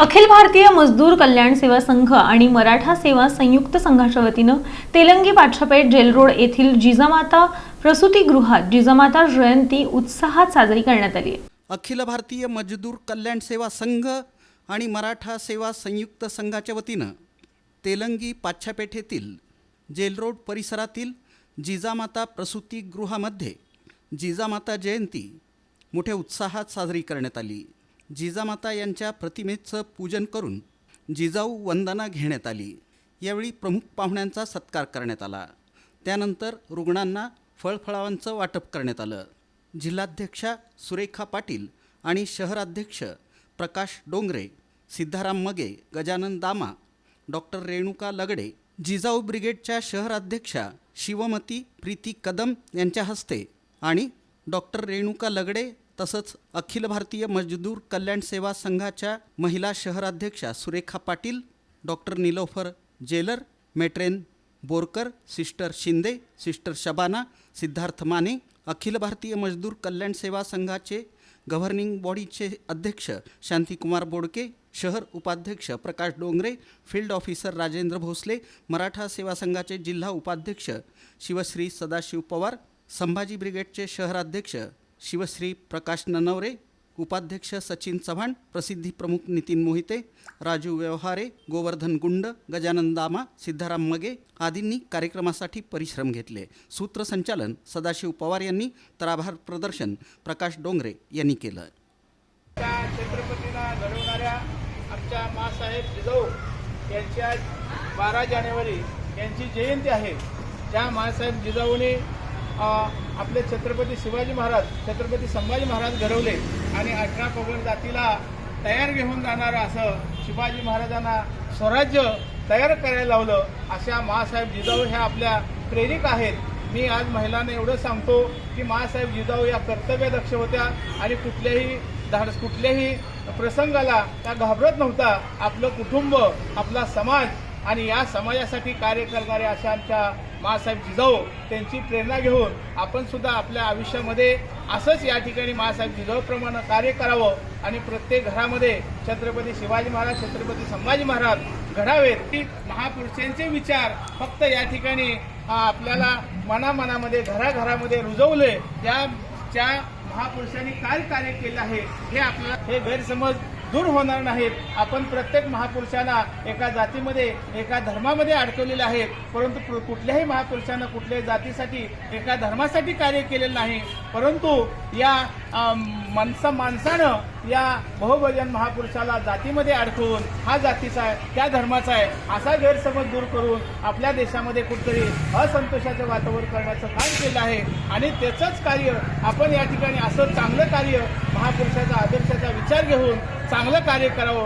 अखिल भारतीय मजदूर कल्याण सेवा संघ आणि मराठा सेवा संयुक्त संघाच्या वतीनं तेलंगी पाठशापेठ जेल रोड येथील जिजामाता प्रसूतीगृहात जिजामाता जयंती उत्साहात साजरी करण्यात आली. आहे अखिल भारतीय मजदूर कल्याण सेवा संघ आणि मराठा सेवा संयुक्त संघाच्या वतीनं तेलंगी पाच्छापेठेतील जेल रोड परिसरातील जिजामाता प्रसूतीगृहामध्ये जिजामाता जयंती मोठ्या उत्साहात साजरी करण्यात आली. जिजामाता यांच्या प्रतिमेचं पूजन करून जिजाऊ वंदना घेण्यात आली. यावेळी प्रमुख पाहुण्यांचा सत्कार करण्यात आला. त्यानंतर रुग्णांना फळफळावांचं वाटप करण्यात आलं. जिल्हाध्यक्षा सुरेखा पाटील आणि शहराध्यक्ष प्रकाश डोंगरे सिद्धाराम मगे गजानन दामा डॉक्टर रेणुका लगडे जिजाऊ ब्रिगेडच्या शहराध्यक्षा शिवमती प्रीती कदम यांच्या हस्ते आणि डॉक्टर रेणुका लगडे तसंच अखिल भारतीय मजदूर कल्याण सेवा संघाच्या महिला शहराध्यक्षा Surekha Patil doctor Nilofar jailer matron Borkar sister Shinde sister Shabana Siddharth Mane Akhil Bharatiya Mazdoor Kalyan सेवा संघाचे गव्हर्निंग बॉडीचे अध्यक्ष शांतिकुमार बोडके शहर उपाध्यक्ष प्रकाश डोंगरे फील्ड ऑफिसर राजेंद्र भोसले मराठा सेवा संघाचे जिल्हा उपाध्यक्ष शिवश्री सदाशिव पवार संभाजी ब्रिगेडचे शहराध्यक्ष शिवश्री प्रकाश ननवरे उपाध्यक्ष सचिन चव्हाण प्रसिद्धी प्रमुख नितीन मोहिते राजू व्यवहारे गोवर्धन गुंड गजानन दामा सिद्धाराम मगे आदींनी कार्यक्रमासाठी परिश्रम घेतले. सूत्रसंचालन सदाशिव पवार यांनी तर आभार प्रदर्शन प्रकाश डोंगरे यांनी केलं. त्या छत्रपतीला घडवणाऱ्या आमच्या मासाहेब जिजाऊ यांची बारा जानेवारी यांची जयंती आहे. ज्या मासाहेब जिजाऊने आपले छत्रपती शिवाजी महाराज छत्रपती संभाजी महाराज घडवले आणि अठरा पगड जातीला तयार घेऊन जाणारं असं शिवाजी महाराजांना स्वराज्य तयार करायला लावलं अशा माँसाहेब जिजाऊ ह्या आपल्या प्रेरिक आहेत. मी आज महिलांना एवढं सांगतो की माँसाहेब जिजाऊ या कर्तव्यदक्ष होत्या आणि कुठल्याही धाडस कुठल्याही प्रसंगाला त्या घाबरत नव्हता. आपलं कुटुंब आपला समाज आणि या समाजासाठी कार्य करणाऱ्या अशा आमच्या मासाहेब जिजाऊ त्यांची प्रेरणा घेऊन आपण सुद्धा आपल्या आयुष्यामध्ये असंच या ठिकाणी मासाहेब जिजाऊप्रमाणे कार्य करावं आणि प्रत्येक घरामध्ये छत्रपती शिवाजी महाराज छत्रपती संभाजी महाराज घडावेत. की महापुरुषांचे विचार फक्त या ठिकाणी आपल्याला मनामनामध्ये घराघरामध्ये रुजवले. त्या ज्या महापुरुषांनी काय कार्य केलं आहे हे आपल्याला हे गैरसमज दूर होणार नाहीत. आपण प्रत्येक महापुरुषांना एका जातीमध्ये एका धर्मामध्ये अडकवलेले आहेत. परंतु कुठल्याही महापुरुषानं कुठल्याही जातीसाठी एका धर्मासाठी कार्य केलेलं नाही. परंतु या अम, माणसा माणसानं या बहुभजन महापुरुषाला जातीमध्ये अडकवून हा जातीचा आहे त्या धर्माचा आहे असा गैरसमज दूर करून आपल्या देशामध्ये कुठतरी असंतोषाचं वातावरण करण्याचं काम केलं आहे. आणि त्याचंच कार्य आपण या ठिकाणी असं चांगलं कार्य महापुरुषाचा आदर्शाचा विचार घेऊन चांगलं कार्य करावं.